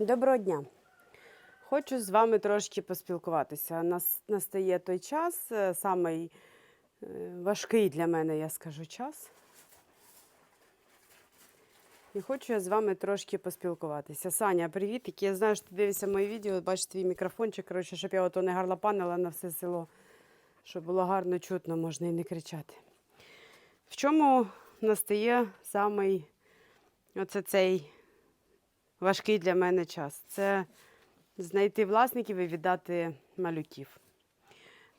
Доброго дня! Хочу з вами трошки поспілкуватися. Нас настає той час, е, самий е, важкий для мене, я скажу, час. І хочу я з вами трошки поспілкуватися. Саня, привіт! Я знаю, що ти дивишся мої відео, бачиш твій мікрофончик, коротше, щоб я ото не гарлопанила на все село, щоб було гарно чутно, можна і не кричати. В чому настає самий оце цей важкий для мене час. Це знайти власників і віддати малюків.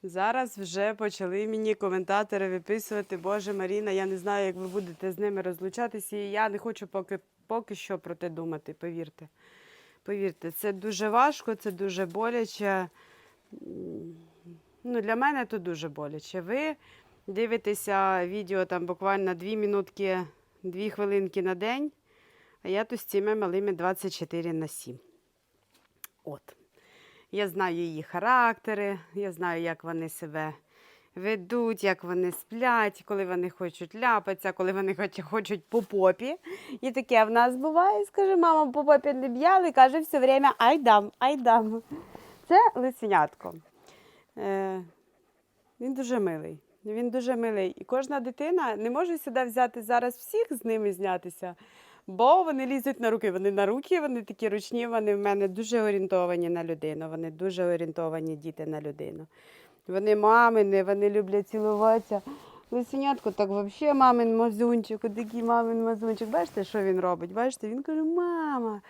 Зараз вже почали мені коментатори виписувати, Боже Маріна, я не знаю, як ви будете з ними розлучатися, і я не хочу поки, поки що про те думати, повірте. Повірте, це дуже важко, це дуже боляче. Ну, для мене то дуже боляче. Ви дивитеся відео там буквально 2 минутки, 2 хвилинки на день. А я тут з цими малими 24 на 7. От. Я знаю її характери, я знаю, як вони себе ведуть, як вони сплять, коли вони хочуть ляпатися, коли вони хочуть по попі. І таке в нас буває. Скаже, мама, по попі не б'яли, каже все время ай дам, ай дам. Це лисенятко. Е, він дуже милий. Він дуже милий. І кожна дитина не може сюди взяти зараз всіх з ними знятися, бо вони лізуть на руки. Вони на руки, вони такі ручні, вони в мене дуже орієнтовані на людину. Вони дуже орієнтовані діти на людину. Вони мамини, вони люблять цілуватися. Лисенятко так взагалі мамин мазунчик, такий мамин мазунчик. Бачите, що він робить? Бачите, він каже, мама,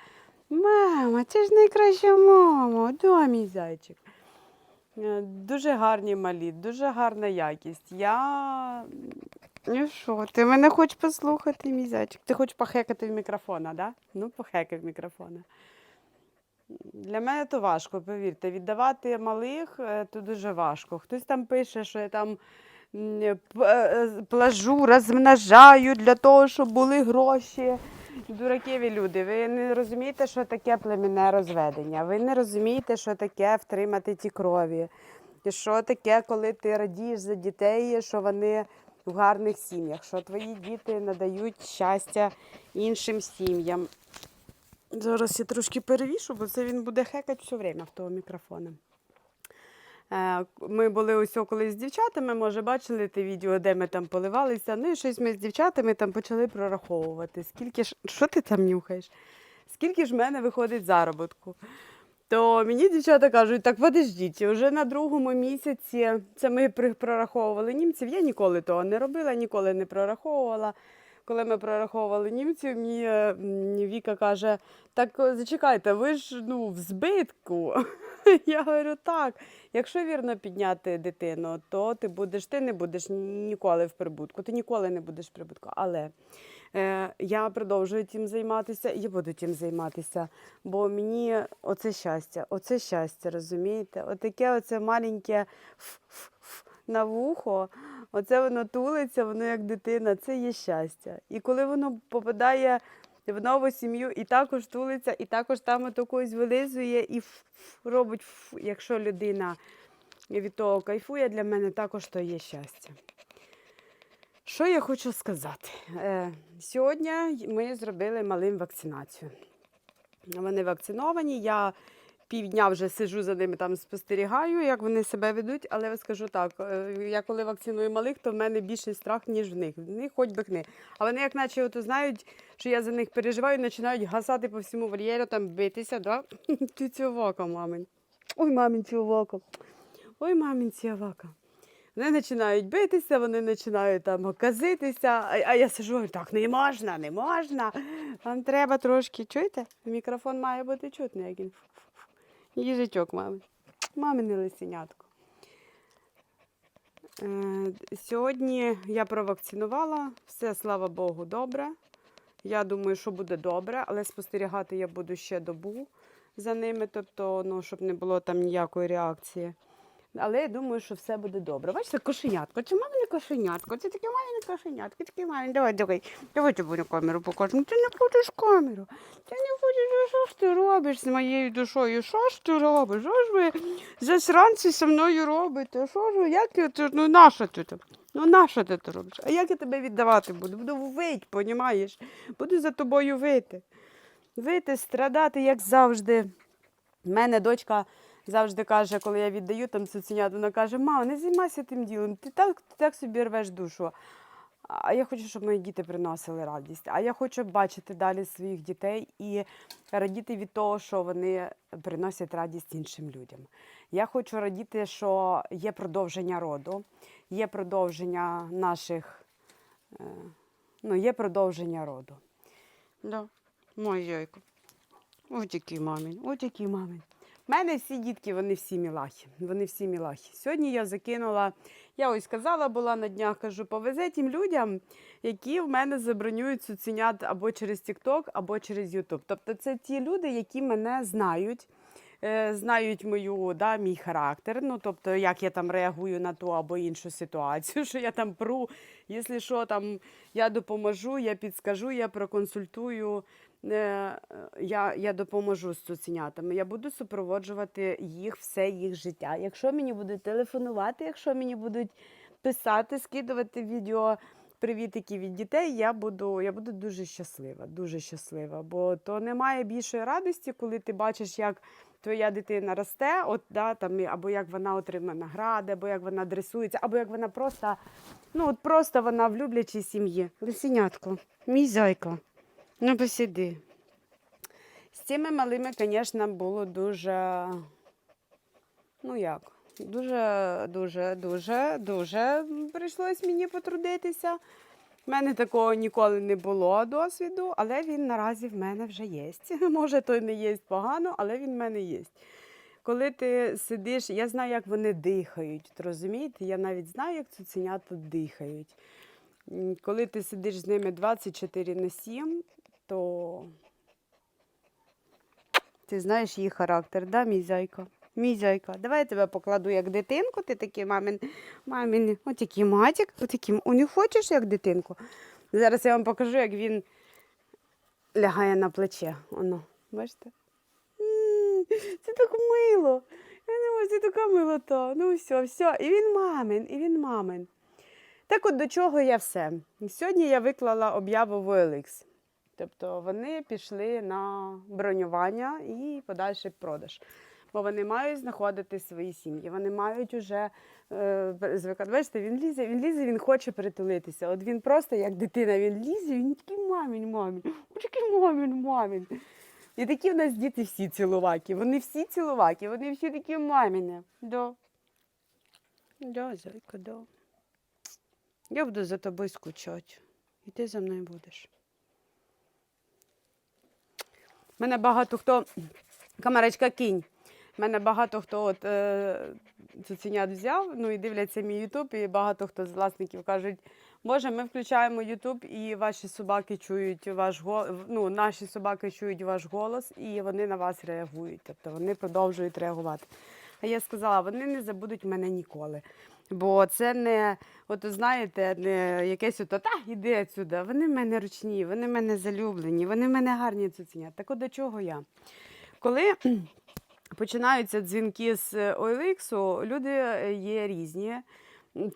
мама, це ж найкраща мама, да, мій зайчик. Е, Дуже гарні малі, дуже гарна якість. Я. Ну що, ти мене хочеш послухати, мій? Ти хочеш похекати в мікрофона, да? Ну, похекай в мікрофона. Для мене то важко, повірте. Віддавати малих е, то дуже важко. Хтось там пише, що я там е, плажу, розмножаю для того, щоб були гроші. Дураківі люди, ви не розумієте, що таке племінне розведення. Ви не розумієте, що таке втримати ті крові. Що таке, коли ти радієш за дітей, що вони в гарних сім'ях, що твої діти надають щастя іншим сім'ям. Зараз я трошки перевішу, бо це він буде хекати все время в того мікрофона. Е, Ми були ось колись з дівчатами, може, бачили те відео, де ми там поливалися. Ну і щось ми з дівчатами там почали прораховувати. Скільки ж, що ти там нюхаєш? Скільки ж в мене виходить заробітку? То мені дівчата кажуть, так подождіть, вже на другому місяці це ми прораховували німців. Я ніколи того не робила, ніколи не прораховувала. Коли ми прораховували німців, мені е, Віка каже: так е, зачекайте, ви ж ну, в збитку. Я говорю, так. Якщо вірно підняти дитину, то ти будеш, ти не будеш ніколи в прибутку, ти ніколи не будеш в прибутку. Але я продовжую тим займатися, і буду тим займатися. Бо мені оце щастя, оце щастя, розумієте? Отаке оце маленьке на вухо, оце воно тулиться, воно як дитина, це є щастя. І коли воно попадає в нову сім'ю і також тулиться, і також там от когось вилизує і робить, ф, якщо людина від того кайфує, для мене також то є щастя. Що я хочу сказати? Е, сьогодні ми зробили малим вакцинацію. Вони вакциновані. Я півдня вже сиджу за ними там спостерігаю, як вони себе ведуть. Але я скажу так: е, я коли вакциную малих, то в мене більший страх, ніж в них. В них хоч би хни. А вони, як наче ото знають, що я за них переживаю, починають гасати по всьому вольєру, там битися, да? Ти цього мамин. Ой, мамин цього. Ой, мамин цього. Вони починають битися, вони починають там казитися, а, а я сижу, говорю, так не можна, не можна. Вам треба трошки, чуєте? Мікрофон має бути чутний, як він. Їжачок мами. Мамине лисенятко. Е, сьогодні я провакцинувала, все, слава Богу, добре. Я думаю, що буде добре, але спостерігати я буду ще добу за ними, тобто, ну, щоб не було там ніякої реакції. Але я думаю, що все буде добре. Бачите, кошенятко, це мамине кошенятко, це таке мамине кошенятко, таке мамине. Давай, давай, давай тобі на камеру покажемо. Ти не хочеш камеру. Ти не хочеш, що ж ти робиш з моєю душою? Що ж ти робиш? Що ж ви засранці зі мною робите? Що ж ви, як це, ну ти там? Ну нащо ти це робиш? А як я тебе віддавати буду? Буду вить, понімаєш? Буду за тобою вити. вийти, страдати, як завжди. У мене дочка завжди каже, коли я віддаю там цуценят, вона каже: мама, не займайся тим ділом, ти так, ти так собі рвеш душу. А я хочу, щоб мої діти приносили радість. А я хочу бачити далі своїх дітей і радіти від того, що вони приносять радість іншим людям. Я хочу радіти, що є продовження роду, є продовження наших, е, ну, є продовження роду. Да. Мой яйко. Ось який мамін, ось який мамін. У мене всі дітки, вони всі мілахи. Вони всі мілахи. Сьогодні я закинула, я ось казала, була на днях, кажу, повезе тим людям, які в мене забронюють цуценят або через TikTok, або через YouTube. Тобто це ті люди, які мене знають. Е, Знають мою, да, мій характер, ну тобто, як я там реагую на ту або іншу ситуацію, що я там пру, якщо що, там я допоможу, я підскажу, я проконсультую, е, я, я допоможу з цуценятами. Я буду супроводжувати їх все їх життя. Якщо мені будуть телефонувати, якщо мені будуть писати, скидувати відео. Привітики від дітей, я буду, я буду дуже щаслива, дуже щаслива. Бо то немає більшої радості, коли ти бачиш, як твоя дитина росте, от, да, там, або як вона отримає награди, або як вона дресується, або як вона просто, ну, от просто вона в люблячій сім'ї. Лисенятко, мій зайка, ну посиди. З цими малими, звісно, було дуже, ну як, дуже, дуже, дуже, дуже прийшлось мені потрудитися. У мене такого ніколи не було досвіду, але він наразі в мене вже є. Може, то й не є погано, але він в мене є. Коли ти сидиш, я знаю, як вони дихають. Розумієте? Я навіть знаю, як цуценята дихають. Коли ти сидиш з ними 24 на 7, то ти знаєш їх характер, да, мій зайка? Мій зайка, давай я тебе покладу як дитинку, ти такий мамин, мамин, отакий матік, отакий, о, не хочеш як дитинку? Зараз я вам покажу, як він лягає на плече. Оно, бачите? Це так мило. Я не це така милота. Ну все, все. І він мамин, і він мамин. Так от до чого я все. Сьогодні я виклала об'яву в OLX. Тобто вони пішли на бронювання і подальший продаж. Бо вони мають знаходити свої сім'ї, вони мають уже е, звикати. Бачите, він лізе, він лізе, він хоче притулитися. От він просто як дитина, він лізе, він такий мамін, мамін, такий мамін, мамін. І такі в нас діти всі цілуваки. Вони всі цілуваки, вони всі такі маміни. Да. Да, зайка, да. Я буду за тобою скучати. І ти за мною будеш. Мене багато хто. Камерочка кінь. Мене багато хто от, е, цуценят взяв, ну і дивляться мій Ютуб, і багато хто з власників кажуть, Боже, ми включаємо Ютуб, і ваші собаки чують ваш голос, ну, наші собаки чують ваш голос, і вони на вас реагують. Тобто вони продовжують реагувати. А я сказала, вони не забудуть мене ніколи. Бо це не, от знаєте, не якесь ото, та іди отсюди. Вони в мене ручні, вони в мене залюблені, вони в мене гарні цуценят. Так от до чого я? Коли починаються дзвінки з OLX, люди е, є різні.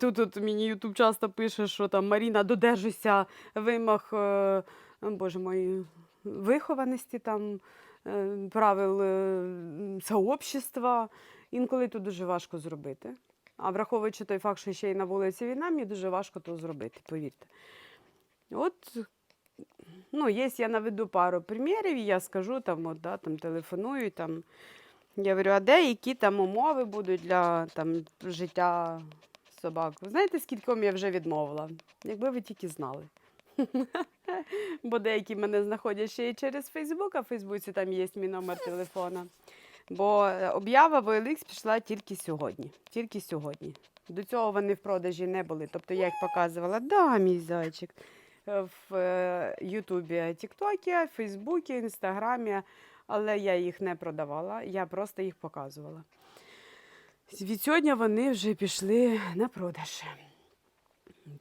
Тут от мені Ютуб часто пише, що там Маріна, додержуйся вимог, е, боже мой, вихованості там, е, правил е, сообщества. Інколи тут дуже важко зробити. А враховуючи той факт, що ще й на вулиці війна, мені дуже важко то зробити, повірте. От, ну, є, я наведу пару примірів, і я скажу, там, от, да, там телефоную, там, я говорю, а де які там умови будуть для там, життя собак? Ви знаєте, скільком я вже відмовила? Якби ви тільки знали. Бо деякі мене знаходять ще й через Фейсбук, а в Фейсбуці там є мій номер телефона. Бо е, об'ява в пішла тільки сьогодні. Тільки сьогодні. До цього вони в продажі не були. Тобто я їх показувала, да, мій зайчик. е, В е, Ютубі, Тіктокі, Фейсбуці, Інстаграмі, але я їх не продавала, я просто їх показувала. Від сьогодні вони вже пішли на продаж.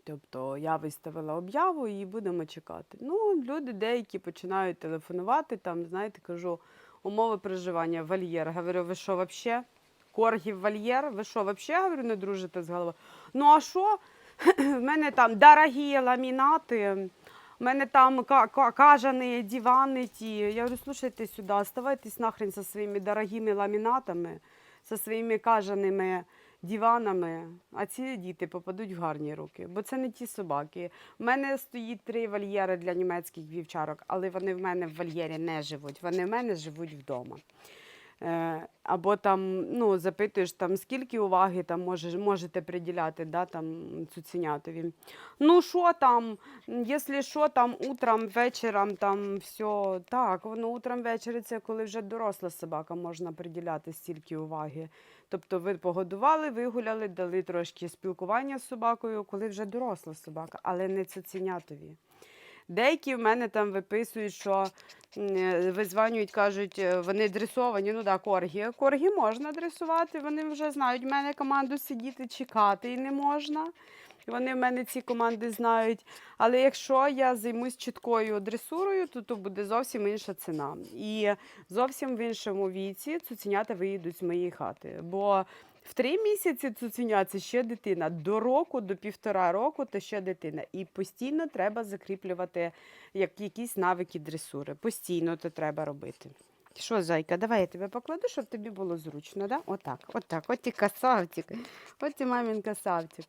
Тобто я виставила об'яву і будемо чекати. Ну, люди деякі починають телефонувати, там, знаєте, кажу, умови проживання, вольєр. Говорю, ви що взагалі? Коргів вольєр? Ви що, взагалі, говорю, не дружите з головою? Ну, а що? В мене там дорогі ламінати, У мене там ка- ка- кажани, дивани ті. Я говорю, слушайте сюди, оставайтесь нахрен зі своїми дорогими ламінатами, зі своїми кажаними диванами, а ці діти попадуть в гарні руки, бо це не ті собаки. У мене стоїть три вольєри для німецьких вівчарок, але вони в мене в вольєрі не живуть. Вони в мене живуть вдома. Е, або там ну, запитуєш, там, скільки уваги там можеш, можете приділяти да, там, цуценятові. Ну, що там, якщо що, там утром, вечором, там все так, ну, утром, ввечері це коли вже доросла собака, можна приділяти стільки уваги. Тобто ви погодували, вигуляли, дали трошки спілкування з собакою, коли вже доросла собака, але не цуценятові. Деякі в мене там виписують, що е, визванюють, кажуть, е, вони дресовані. Ну так, коргі. Коргі можна дресувати, вони вже знають в мене команду сидіти, чекати і не можна. Вони в мене ці команди знають. Але якщо я займусь чіткою дресурою, то, то буде зовсім інша ціна. І зовсім в іншому віці цуценята виїдуть з моєї хати. Бо в три місяці цуценя це ще дитина. До року, до півтора року це ще дитина. І постійно треба закріплювати як, якісь навики дресури. Постійно це треба робити. Що, зайка, давай я тебе покладу, щоб тобі було зручно, да? Отак, отак, от ти красавчик, от ти мамин красавчик.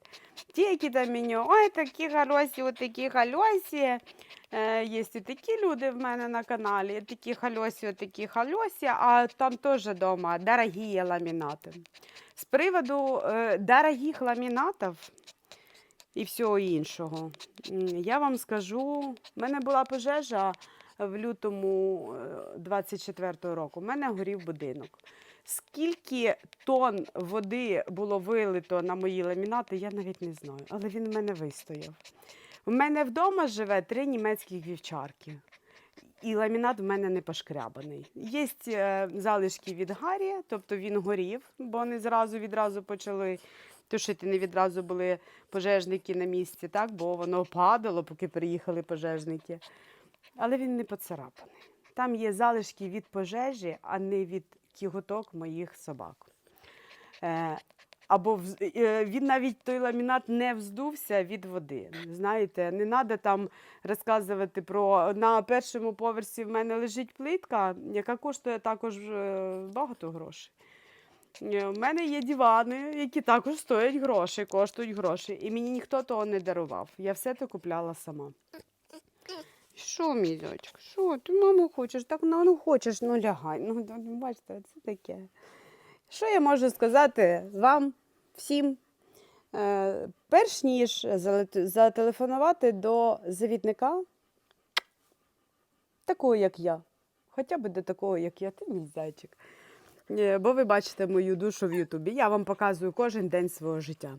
Ті, які там мені, ой, такі хороші, от такі хороші. Е, є і такі люди в мене на каналі, такі хальосі, такі хальосі, а там теж вдома дорогі ламінати. З приводу е, дорогих ламінатів і всього іншого, я вам скажу, в мене була пожежа в лютому 24-го року. У мене горів будинок. Скільки тонн води було вилито на мої ламінати, я навіть не знаю, але він в мене вистояв. У мене вдома живе три німецьких вівчарки. І ламінат в мене не пошкрябаний. Є е, залишки від Гаррі, тобто він горів, бо вони зразу відразу почали тушити. Не відразу були пожежники на місці, так? бо воно падало, поки приїхали пожежники. Але він не поцарапаний. Там є залишки від пожежі, а не від кіготок моїх собак. Е, або е, він навіть той ламінат не вздувся від води. Знаєте, не треба там розказувати про на першому поверсі в мене лежить плитка, яка коштує також е, багато грошей. Е, У мене є дивани, які також стоять гроші, коштують гроші. І мені ніхто того не дарував. Я все це купляла сама. Що, мій зайчик, що? Ти маму хочеш? Так ну, ну хочеш, ну лягай. Ну, бачите, це таке. Що я можу сказати вам всім? Е, перш ніж зателефонувати до завітника, такого, як я. Хоча б до такого, як я, ти мій зайчик. Е, Бо ви бачите мою душу в Ютубі. Я вам показую кожен день свого життя.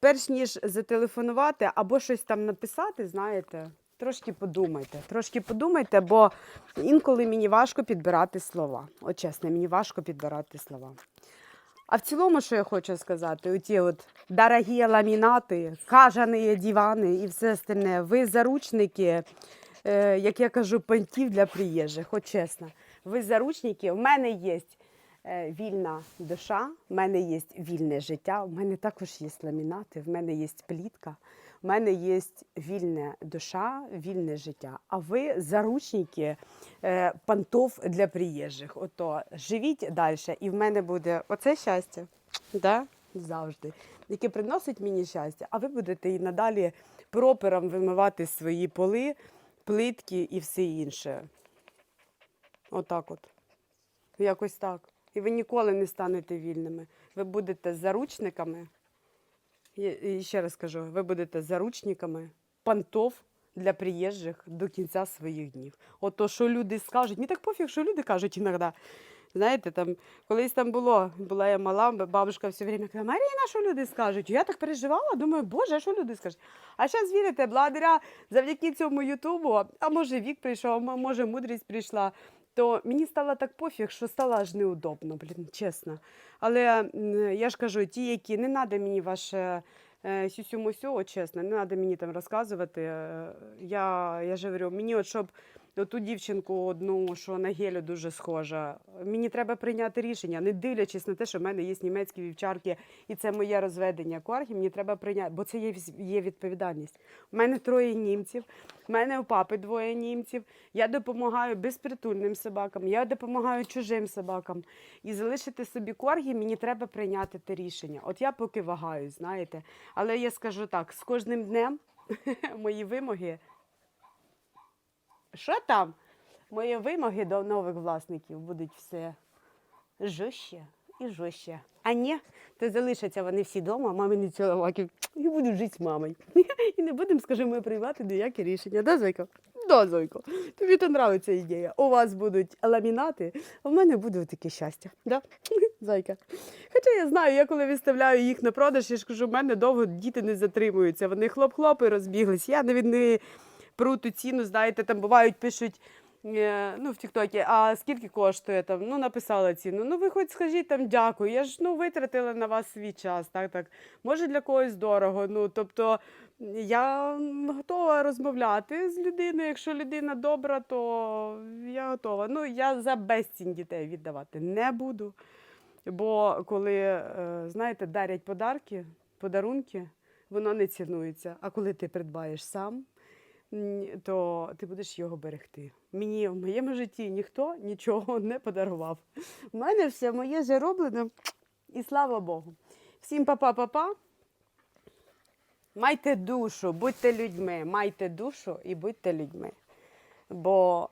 Перш ніж зателефонувати або щось там написати, знаєте, трошки подумайте. Трошки подумайте, бо інколи мені важко підбирати слова. От чесно, мені важко підбирати слова. А в цілому, що я хочу сказати, оті от дорогі ламінати, кажані дивани і все остальне, ви заручники, е, як я кажу, понтів для приїжджих, от чесно. Ви заручники, в мене є е, вільна душа, в мене є вільне життя, в мене також є ламінати, в мене є плітка, в мене є вільна душа, вільне життя. А ви заручники е, понтов для приїжджих. Ото живіть далі, і в мене буде оце щастя, да? завжди, яке приносить мені щастя, а ви будете і надалі пропером вимивати свої поли, плитки і все інше. Отак от. Якось так. І ви ніколи не станете вільними. Ви будете заручниками. І, ще раз кажу, ви будете заручниками понтов для приїжджих до кінця своїх днів. Ото, що люди скажуть, мені так пофіг, що люди кажуть іноді. Знаєте, там колись там було, була я мала, бабушка все время казала, Маріна, що люди скажуть? Я так переживала, думаю, боже, що люди скажуть? А зараз вірите, благодаря завдяки цьому Ютубу, а може вік прийшов, а може мудрість прийшла, то мені стало так пофіг, що стало аж неудобно, блін, чесно. Але я ж кажу, ті, які не треба мені ваше е, сюсю-мусю, чесно, не треба мені там розказувати. е, Я, я ж говорю, мені от щоб ту дівчинку одну, що на гелю дуже схожа. Мені треба прийняти рішення, не дивлячись на те, що в мене є німецькі вівчарки, і це моє розведення коргі. Мені треба прийняти, бо це є, є відповідальність. У мене троє німців, у мене у папи двоє німців. Я допомагаю безпритульним собакам, я допомагаю чужим собакам. І залишити собі коргі, мені треба прийняти те рішення. От я поки вагаюсь, знаєте. Але я скажу так: з кожним днем мої вимоги. Що там? Мої вимоги до нових власників будуть все жорстче і жорстче. А ні, то залишаться вони всі вдома, мамині ціловаки, і будуть жити з мамою. І не будемо, скажімо, приймати ніякі рішення. Да, Зойко? Да, Зойко. Тобі то нравиться ідея. У вас будуть ламінати, а в мене буде таке щастя. Да? Зайка. Хоча я знаю, я коли виставляю їх на продаж, я ж кажу, в мене довго діти не затримуються. Вони хлоп-хлоп і розбіглись. Я не пру ту ціну, знаєте, там бувають, пишуть. е, Ну, в Тіктокі, а скільки коштує там? Ну, написала ціну. Ну, ви хоч скажіть там дякую. Я ж ну витратила на вас свій час. Так, так. Може для когось дорого. Ну, тобто я готова розмовляти з людиною. Якщо людина добра, то я готова. Ну, я за безцінь дітей віддавати не буду. Бо коли, е, знаєте, дарять подарки, подарунки, воно не цінується. А коли ти придбаєш сам, то ти будеш його берегти. Мені в моєму житті ніхто нічого не подарував. У мене все моє зароблено, і слава Богу. Всім па-па-па-па. Майте душу, будьте людьми, майте душу і будьте людьми. Бо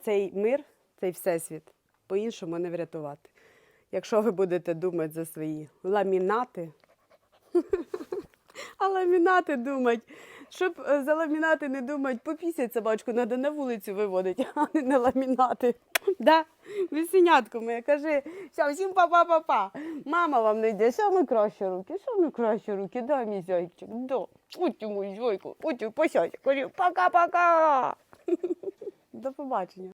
цей мир, цей всесвіт по-іншому не врятувати. Якщо ви будете думати за свої ламінати, а ламінати думать, щоб е, за ламінати не думати, попісять собачку, треба на вулицю виводити, а не на ламінати. Да? Вісенятку моє, кажи, все, всім па-па-па-па. Мама вам не йде, саме краще руки, саме краще руки, дай мій зайчик, да. От йому зойку, от посядь, кажи, пока-пока. До побачення.